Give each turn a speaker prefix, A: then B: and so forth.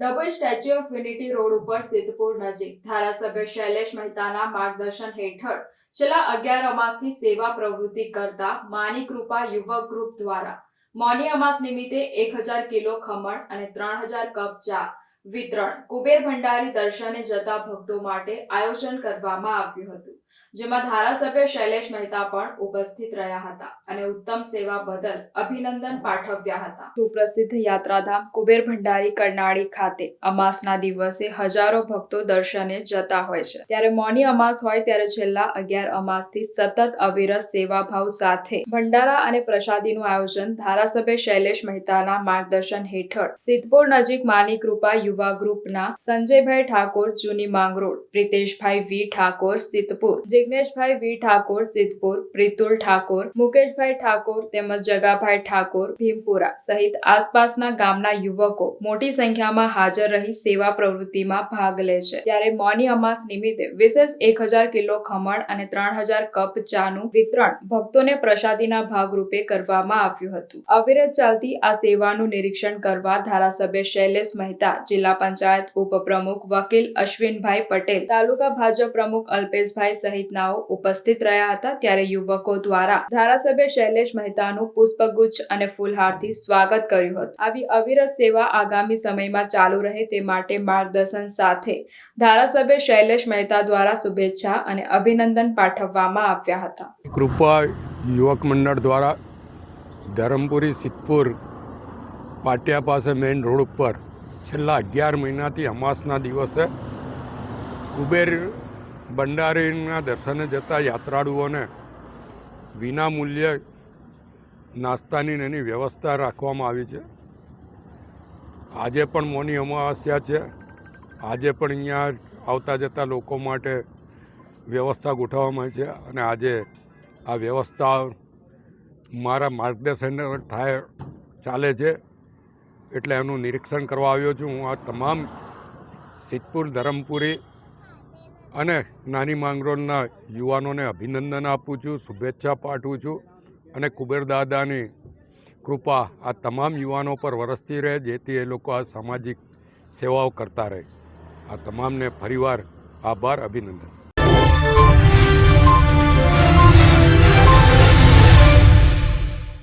A: Dabhoi Statue of Unity road ઉપર સિદ્ધપુર નજીક. ધારાસભ્ય શૈલેષ મહેતાના માર્ગદર્શન હેઠળ છેલ્લા અગિયાર અમાસથી સેવા પ્રવૃત્તિ કરતા માની કૃપા યુવક ગ્રુપ દ્વારા. મૌની અમાસ નિમિત્તે એક હજાર કિલો ખમણ અને ત્રણ હજાર કપ ચા વિતરણ, કુબેર ભંડારી દર્શને જતા ભક્તો માટે આયોજન કરવામાં આવ્યું હતું, જેમાં ધારાસભ્ય શૈલેષ મહેતા પણ ઉપસ્થિત રહ્યા હતા અને ઉત્તમ સેવા બદલ અભિનંદન પાઠવ્યા હતા. સુપ્રસિદ્ધ યાત્રાધામ કુબેર ભંડારી કરનાળી ખાતે અમાસના દિવસે હજારો ભક્તો દર્શને જતા હોય છે. ત્યારે મોની અમાસ હોય ત્યારે છેલ્લા અગિયાર અમાસથી સતત અવિરત સેવાભાવ સાથે ભંડારા અને પ્રસાદીનું આયોજન ધારાસભ્ય શૈલેષ મહેતાના માર્ગદર્શન હેઠળ સિદ્ધપુર નજીક માની કૃપા યુવા ગ્રુપના સંજયભાઈ ઠાકોર, જૂની માંગરોળ, પ્રિતેશભાઈ વી ઠાકોર, સિદ્ધપુર. જિગ્નેશભાઈ વી ઠાકોર, સિદ્ધપુર. પ્રિતુલ ઠાકોર, મુકેશભાઈ ઠાકોર તેમજ જગાભાઈ ઠાકોર, ભીમપુરા સહિત આસપાસના ગામના યુવકો મોટી સંખ્યામાં હાજર રહી સેવા પ્રવૃત્તિમાં ભાગ લે છે. ત્યારે મૌની અમાસ નિમિત્તે વિશેષ એક હજાર કિલો ખમણ અને ત્રણ હજાર કપ ચાનું વિતરણ ભક્તોને પ્રસાદીના ભાગરૂપે કરવામાં આવ્યું હતું. અવિરત ચાલતી આ સેવાનું નિરીક્ષણ કરવા ધારાસભ્ય શૈલેષ મહેતા જિલ્લા પંચાયત ઉપપ્રમુખ વકીલ અશ્વિનભાઈ પટેલ, તાલુકા ભાજપ પ્રમુખ અલ્પેશભાઈ સહિતનાઓ ઉપસ્થિત રહ્યા હતા. ત્યારે યુવકો દ્વારા ધારાસભ્ય શૈલેષ મહેતાનું પુષ્પગુચ્છ અને ફૂલહારથી સ્વાગત કર્યું હતું. આવી અવિરત સેવા આગામી સમયમાં ચાલુ રહે તે માટે માર્ગદર્શન સાથે ધારાસભ્ય શૈલેષ મહેતા દ્વારા શુભેચ્છા અને અભિનંદન પાઠવવામાં આવ્યા હતા.
B: કૃપા યુવક મંડળ દ્વારા ધરમપુરી સિદ્ધપુર પાટિયા પાસે મેઇન રોડ ઉપર છેલ્લા અગિયાર મહિનાથી અમાસના દિવસે કુબેર ભંડારીના દર્શને જતા યાત્રાળુઓને વિનામૂલ્યે નાસ્તાની એની વ્યવસ્થા રાખવામાં આવી છે. આજે પણ મોની અમાવસ્યા છે. આજે પણ અહીંયા આવતા જતા લોકો માટે વ્યવસ્થા ગોઠવવામાં આવી છે અને આજે આ વ્યવસ્થા મારા માર્ગદર્શન થાય ચાલે છે. એટલે એનું નિરીક્ષણ કરવા આવ્યો છું. હું આ તમામ સિદ્ધપુર, ધરમપુરી અને નાની માંગરોળના યુવાનોને અભિનંદન આપું છું, શુભેચ્છા પાઠવું છું અને કુબેર દાદાની કૃપા આ તમામ યુવાનો પર વરસતી રહે, જેથી એ લોકો આ સામાજિક સેવાઓ કરતા રહે. આ તમામને ફરીવાર આભાર, અભિનંદન.